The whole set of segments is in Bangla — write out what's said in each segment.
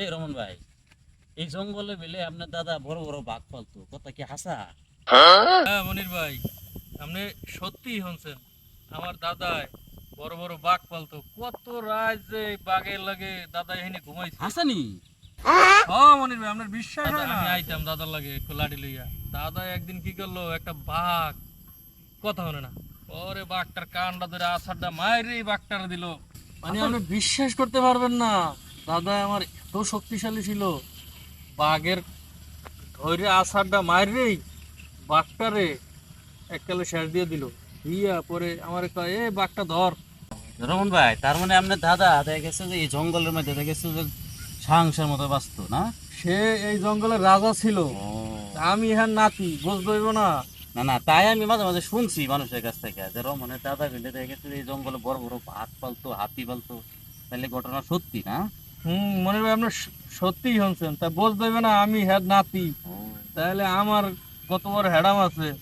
এই রমন ভাই এই জঙ্গলে মিলে আপনার দাদা বড় বড় বাঘ পালতো কথা কি হাসা? হ্যাঁ? মনির ভাই আপনি সত্যি হনছেন আমার দাদাই বড় বড় বাঘ পালতো কত রাত যে বাঘের লাগে দাদা এখানে ঘুমাইছে। হাসানি? হ্যাঁ? মনির ভাই আপনার বিশ্বাস হয় না? আমি আইতাম দাদার লাগে একটু লাড়ি লইয়া। দাদা একদিন কি করল একটা বাঘ কথা হলো না। পরে বাঘটার কানটা ধরে আসারটা মায়েরই বাঘটার দিল। মানে আপনি বিশ্বাস করতে পারবেন না দাদা আমার এত শক্তিশালী ছিল। বাঘের ধরে আসারটা মায়েরই বাঘটারে এককালে শেষ দিয়ে দিল। দিয়া পরে আমার কয় এ বাঘটা ধর। রমন ভাই তার মানে আপনার দাদা দেখা গেছে যে এই জঙ্গলের মধ্যে দেখা গেছে যে সাংসার মতো বাঁচত না? সে এই জঙ্গলের রাজা ছিল। আমি ইহার নাতি বুঝতে হইব না। না না তাই আমি মাঝে মাঝে শুনছি মানুষের কাছ থেকে যে রমনের দাদা মিলে দেখা গেছে যে এই জঙ্গলে বড় বড় বাঘ পালতো হাতি পালতো। তাহলে ঘটনা সত্যি না? হুম মনে হয় আপনার সত্যিই হনছেন তা বুঝতে হইবে না আমি হ্যাঁ নাতি। তাহলে আমার কত বড় হেডাম আছে।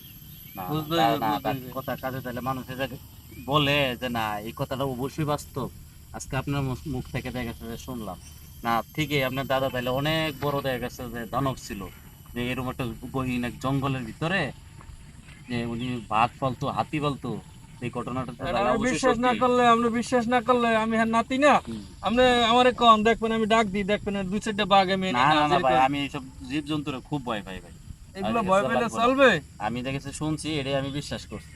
কথা কাজে তাহলে মানুষের যে বলে যে না এই কথাটা অবশ্যই বাস্তব। আজকে আপনার মুখ- মুখ থেকে দেখা গেছে যে শুনলাম। না ঠিকই আপনার দাদা তাহলে অনেক বড় দেখা গেছে যে দানব ছিল। যে এরকম একটা গহীন এক জঙ্গলের ভিতরে। যে উনি ভাত পালতো হাতি পালতো। এই ঘটনাটা বিশ্বাস না করলে আপনি বিশ্বাস না করলে আমি হ্যাঁ নাতি না। আপনি আমারে কম দেখবেন আমি ডাক দিই দেখবেন দুই চারটা বাঘ আমি না না ভাই আমি এইসব জীব জন্তুরে খুব ভয় পাই ভাই। এগুলো ভয় পেলে চলবে? আমি দেখেছি শুনছি এটাই আমি বিশ্বাস করছি।